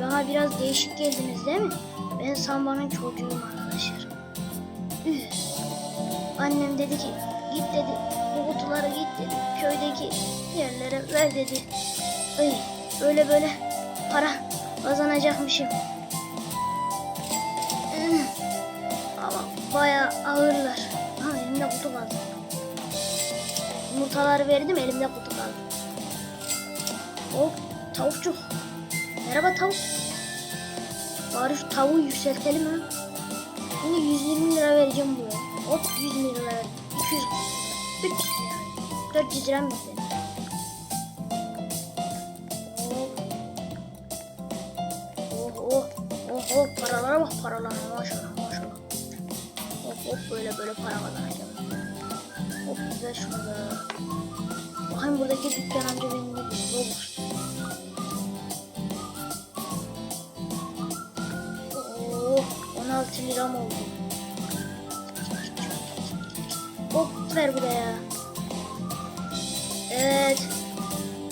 bana biraz değişik geldiniz değil mi? Ben Samba'nın çocuğuyum arkadaşlar. Üh. Annem dedi ki git dedi bu kutulara git dedi. Köydeki yerlere ver dedi. Ay, böyle böyle para kazanacakmışım. Ama bayağı ağırlar. Ha elimde kutu kaldı. Yumurtaları verdim elimde kutu kaldı. Hop tavukçuk. Merhaba tavuk. Bari şu tavuğu yükseltelim ha. Şimdi 120 lira vereceğim buraya. Hop 100 lira verdim. 200 300 lira. 400 lira mı? Oh oh oh oh paralara bak paralara maşallah maşallah. Hop hop böyle böyle para kazanacağım. Hop güzel şurada. Bakayım buradaki dükkan amca benim ne diyor? 16 liram oldu. Hop ver buraya. Evet.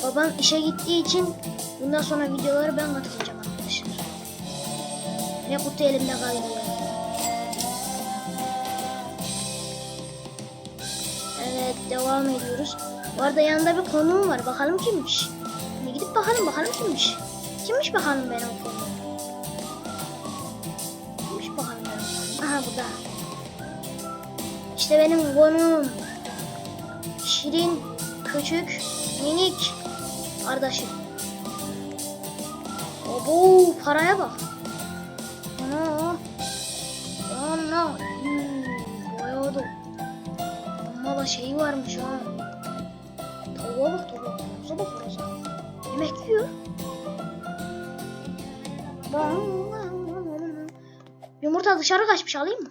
Babam işe gittiği için bundan sonra videoları ben katılacağım arkadaşlar. Ne kutu elimde kaldı. Evet devam ediyoruz. Bu arada yanında bir konuğum var. Bakalım kimmiş. Şimdi gidip bakalım bakalım kimmiş. Kimmiş bakalım benim konuğum. Burada. İşte benim konuğum. Şirin, küçük, minik kardeşim. Abo paraya bak. Ana. Ana. Hmm, bayağı da Amma da şey varmış ha. Tavuğa bak tavuğa. Tavuğa bak. Yemek yiyor. Yumurta dışarı kaçmış alayım mı?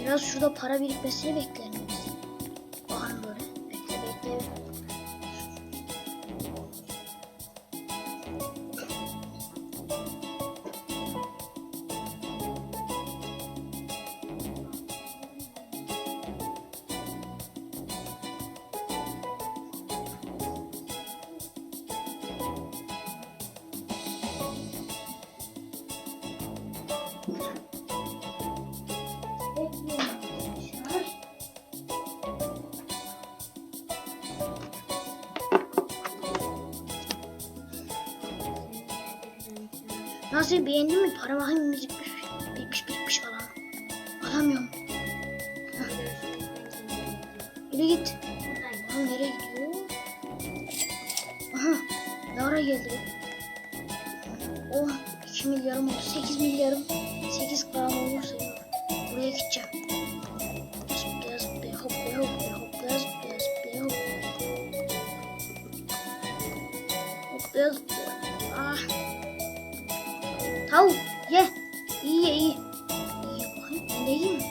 Biraz şurada para birikmesini bekleyelim Nasıl beğendin mi? Para bakayım birikmiş, birikmiş, birikmiş falan. Alamıyorum. Yürü git. Lan nereye gidiyor? Aha. Ara geldi? Oh 2 milyarım oldu. 8 milyarım. 8 gram olursa. Buraya gideceğim. Tavuk ye. İyi ye iyi. İyi ben de yiyeyim mi?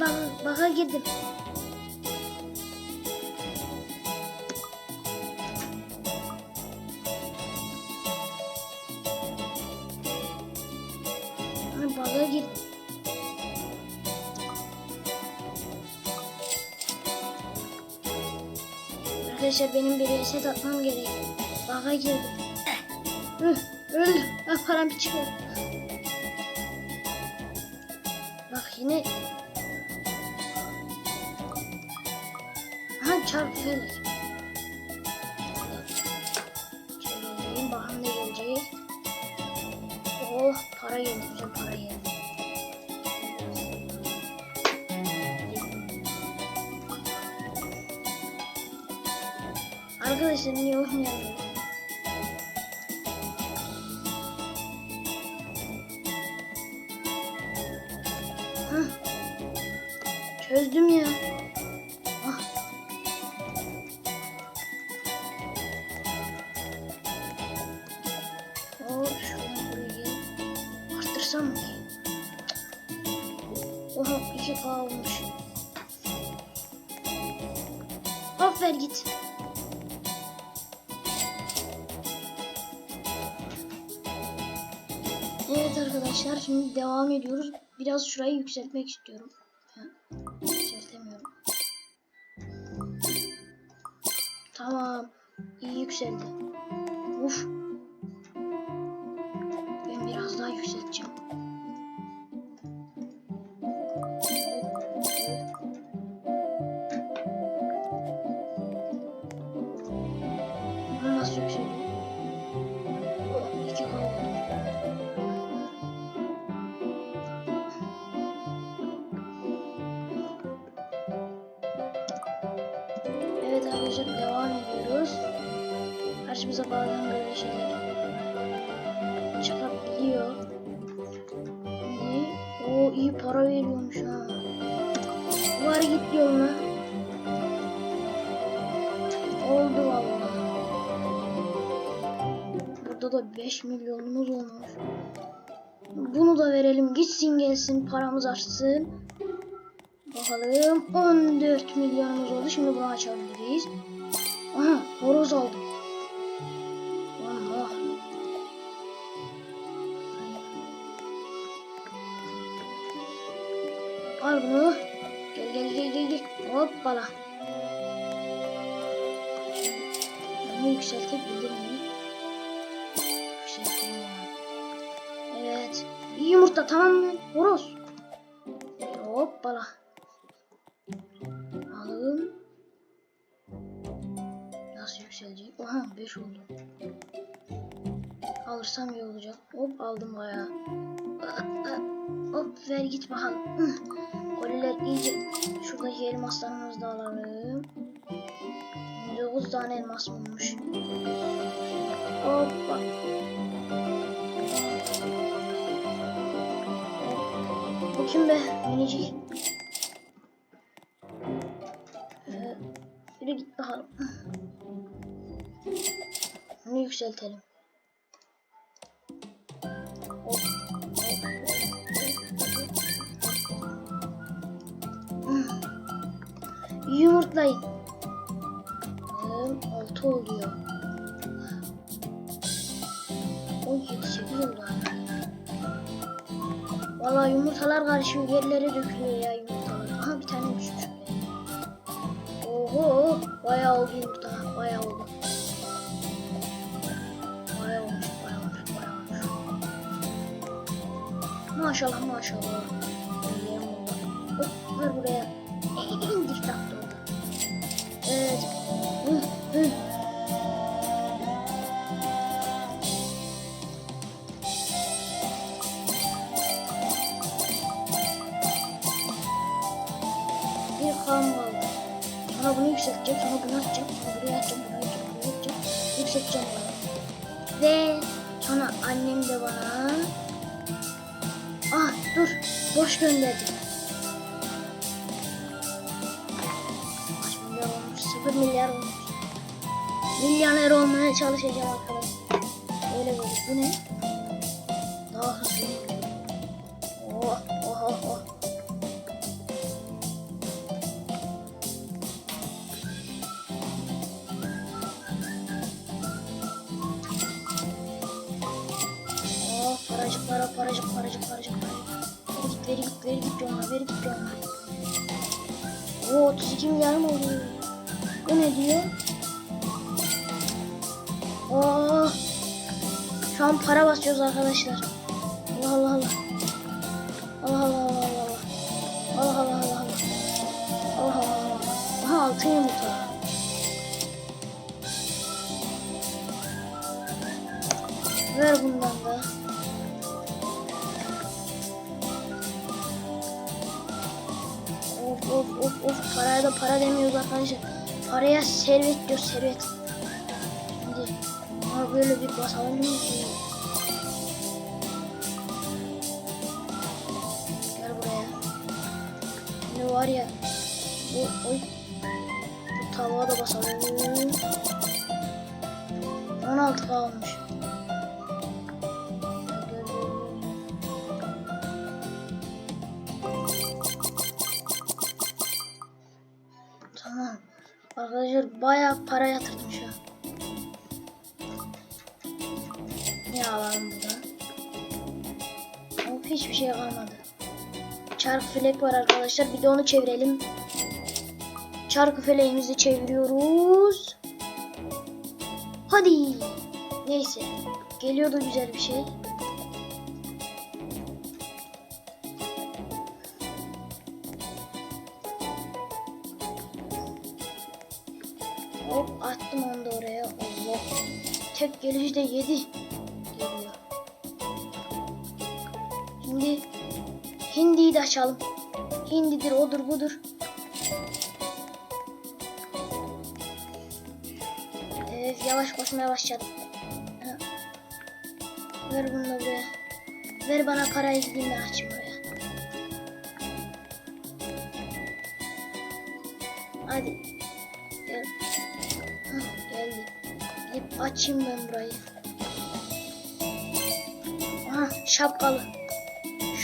Ben de Arkadaşlar benim bir reset atmam gerek. Baga girdim. Öldüm. Ah param çıkıyor. Bak yine Ha çarp felek. Şöyle bakalım ne gelecek. Oh para geldi para geldi. Arkadaşlar niye olmayalım? Çözdüm ya. Ah. Hop şuradan burayı mı? Oha iki kalmış. Şey Afer git. Arkadaşlar şimdi devam ediyoruz. Biraz şurayı yükseltmek istiyorum. Yükseltemiyorum. Tamam. İyi yükseldi. Uf. Ben biraz daha yükselteceğim. Arkadaşlar devam ediyoruz. Karşımıza bazen böyle şeyler çıkabiliyor. Ne? O iyi para veriyormuş ha. Var git yoluna. Oldu vallahi. Burada da 5 milyonumuz olmuş. Bunu da verelim gitsin gelsin paramız artsın. Bakalım 14 milyonumuz oldu. Şimdi bunu açabiliriz. Aha horoz aldım. Allah. Al bunu. Gel gel gel gel gel. Hoppala. Bunu yükseltebilir miyim? Yükselteyim. Evet. Bir yumurta tamam mı? Horoz. Hoppala. Yükselecek? Oha 5 oldu. Alırsam iyi olacak. Hop aldım bayağı. Hop ver git bakalım. Koliler iyice. Şuradaki elmaslarımızı da alalım. 9 tane elmas bulmuş. Hoppa. Bu kim be? Minicik. Yükseltelim. Yumurtlayın. Ee, Altı oluyor. 17 8 oldu. Vallahi yumurtalar karışıyor yerlere dökülüyor ya yumurtalar. Aha bir tane düşmüş. Oho bayağı oldu yumurta bayağı oldu. Maşallah maşallah. Ellerim oldu. Hop ver buraya. İndir taktı orada. Evet. Hı, hı. Bir kan kaldı. Sonra bunu yükselteceğim, sonra bunu atacağım, sonra buraya atacağım, buraya atacağım, buraya atacağım. Yükselteceğim bunu. Ve sonra annem de bana... Boş gönderdi. Kaç milyar olmuş? Sıfır milyar olmuş. Milyoner olmaya çalışacağım arkadaşlar. Öyle böyle. Bu ne? Daha hızlı. Oh, oh, oh, oh. Oh paracık para paracık paracık paracık. Veri git veri git veri git yoluna veri git yoluna. Oo 32 milyar mı oluyor? Bu ne diyor? Oo. Şu an para basıyoruz arkadaşlar. Allah Allah Allah. Allah Allah Allah Allah. Allah Allah Allah Allah. Allah Allah Allah. Aha altın yumurta. Ver bundan da. Da para demiyoruz arkadaşlar. Paraya servet diyor servet. Şimdi ama böyle bir basalım mı? Gel buraya. Ne var ya? Bu oy. Bu tavuğa da basalım. 16 kalmış. Arkadaşlar bayağı para yatırdım şu an. Ne alalım buradan? Hop hiçbir şey kalmadı. Çark felek var arkadaşlar. Bir de onu çevirelim. Çarkı feleğimizi çeviriyoruz. Hadi. Neyse. Geliyordu güzel bir şey. Hop attım onu da oraya. Allah. Tek gelişte yedi. Geliyor. Şimdi hindiyi de açalım. Hindidir odur budur. Evet yavaş koşmaya başladım. Ver bunu da buraya. Ver bana parayı gideyim ben açayım oraya. Hadi. Açayım ben burayı. Aha şapkalı.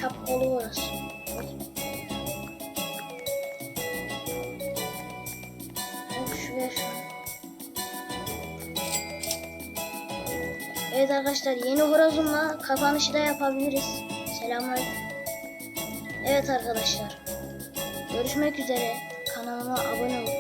Şapkalı orası. Ver. Evet arkadaşlar yeni horozumla kapanışı da yapabiliriz. Selamünaleyküm. Evet arkadaşlar. Görüşmek üzere. Kanalıma abone olup